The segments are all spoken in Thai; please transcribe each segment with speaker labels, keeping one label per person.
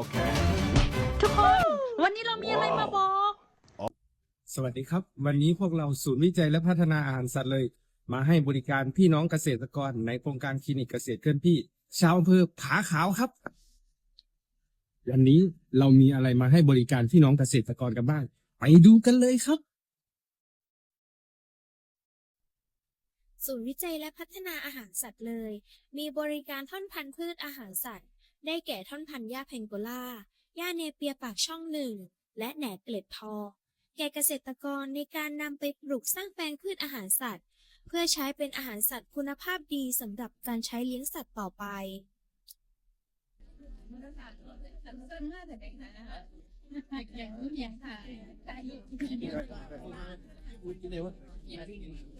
Speaker 1: Okay.
Speaker 2: ทุกคน วันนี้เรามีอะไรมาบอก
Speaker 3: สวัสดีครับ วันนี้พวกเราศูนย์วิจัยและพัฒนาอาหารสัตว์เลย มาให้บริการพี่น้องเกษตรกรในโครงการคลินิกเกษตรเคลื่อนที่ ชาวอำเภอผาขาวครับ วันนี้เรามีอะไรมาให้บริการพี่น้องเกษตรกรกันบ้าง ไปดูกันเลยครับ
Speaker 4: ศูนย์วิจัยและพัฒนาอาหารสัตว์เลย มีบริการท่อนพันธุ์พืชอาหารสัตว์ ได้แก่ท่อนพันธุ์หญ้าเพงโกล่าหญ้าเนเปียปากช่องหนึ่ง และแหนเกล็ดทอ แก่เกษตรกรในการนำไปปลูกสร้างแปลงพืชอาหารสัตว์ เพื่อใช้เป็นอาหารสัตว์คุณภาพดีสำหรับการใช้เลี้ยงสัตว์ต่อไปอี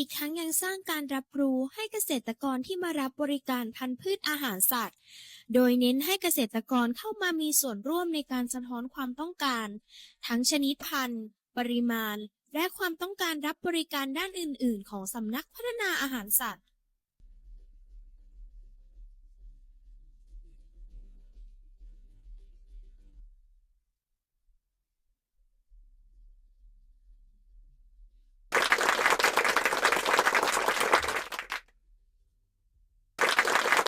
Speaker 4: ีกทั้งยังสร้างการรับรู้ให้เกษตรกรที่มารับบริการพันธุ์พืชอาหารสัตว์ โดยเน้นให้เกษตรกรเข้ามามีส่วนร่วมในการสะท้อนความต้องการ ทั้งชนิดพันธุ์ ปริมาณ และความต้องการรับบริการด้านอื่น ๆ ของสำนักพัฒนาอาหารสัตว์